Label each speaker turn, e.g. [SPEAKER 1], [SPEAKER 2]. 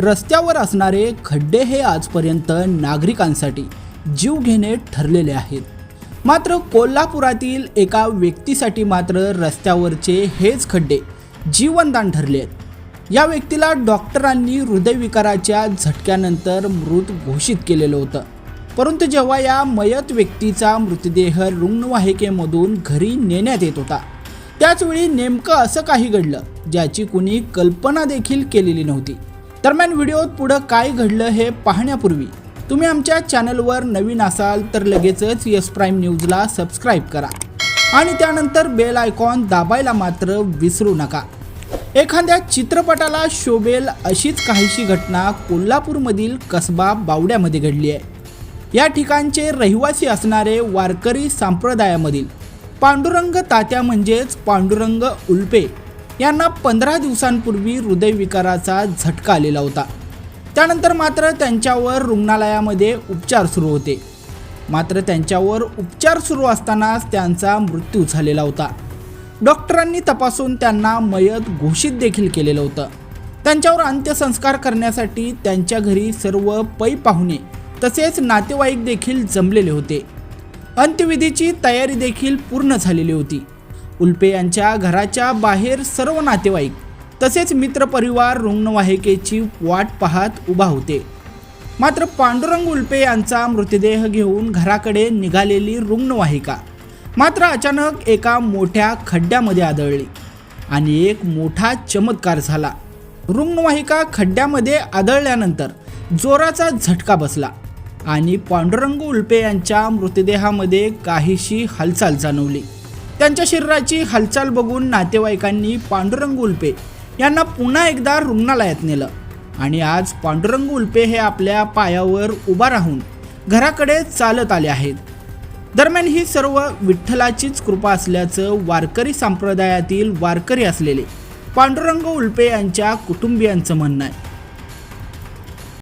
[SPEAKER 1] रस्त्यावर असणारे खड्डे हे आजपर्यंत नागरिकांसाठी जीव घेणे ठरलेले आहेत. मात्र कोल्हापुरातील एका व्यक्तीसाठी मात्र रस्त्यावरचे हेच खड्डे जीवनदान ठरले आहेत. या व्यक्तीला डॉक्टरांनी हृदयविकाराच्या झटक्यानंतर मृत घोषित केलेलं होतं. परंतु जेव्हा या मयत व्यक्तीचा मृतदेह रुग्णवाहिकेमधून घरी नेण्यात येत होता त्याचवेळी नेमकं असं काही घडलं ज्याची कुणी कल्पना देखील केलेली नव्हती. दरम्यान व्हिडिओत पुढं काय घडलं हे पाहण्यापूर्वी तुम्ही आमच्या चॅनलवर नवीन असाल तर लगेचच यस प्राईम न्यूजला सबस्क्राईब करा. आणि त्यानंतर बेल आयकॉन दाबायला मात्र विसरू नका. एखाद्या चित्रपटाला शोभेल अशीच काहीशी घटना कोल्हापूरमधील कसबा बावड्यामध्ये घडली आहे. या ठिकाणचे रहिवासी असणारे वारकरी संप्रदायामधील पांडुरंग तात्या म्हणजेच पांडुरंग उल्पे यांना पंधरा दिवसांपूर्वी हृदयविकाराचा झटका आलेला होता. त्यानंतर मात्र त्यांच्यावर रुग्णालयामध्ये उपचार सुरू होते. मात्र त्यांच्यावर उपचार सुरू असतानाच त्यांचा मृत्यू झालेला होता. डॉक्टरांनी तपासून त्यांना मयत घोषित देखील केलेलं होतं. त्यांच्यावर अंत्यसंस्कार करण्यासाठी त्यांच्या घरी सर्व पै पाहुणे तसेच नातेवाईक देखील जमलेले होते. अंत्यविधीची तयारी देखील पूर्ण झालेली होती. उल्पे यांच्या घराच्या बाहेर सर्व नातेवाईक तसेच मित्रपरिवार रुग्णवाहिकेची वाट पाहत उभा होते. मात्र पांडुरंग उल्पे यांचा मृतदेह घेऊन घराकडे निघालेली रुग्णवाहिका मात्र अचानक एका मोठ्या खड्ड्यामध्ये आदळली आणि एक मोठा चमत्कार झाला. रुग्णवाहिका खड्ड्यामध्ये आदळल्यानंतर जोराचा झटका बसला आणि पांडुरंग उल्पे यांच्या मृतदेहामध्ये काहीशी हालचाल जाणवली. त्यांच्या शरीराची हालचाल बघून नातेवाईकांनी पांडुरंग उल्पे यांना पुन्हा एकदा रुग्णालयात नेलं. आणि आज पांडुरंग उल्पे हे आपल्या पायावर उभा राहून घराकडे चालत आले आहेत. दरम्यान ही सर्व विठ्ठलाचीच कृपा असल्याचं वारकरी संप्रदायातील वारकरी असलेले पांडुरंग उल्पे यांच्या कुटुंबियांचं म्हणणं आहे.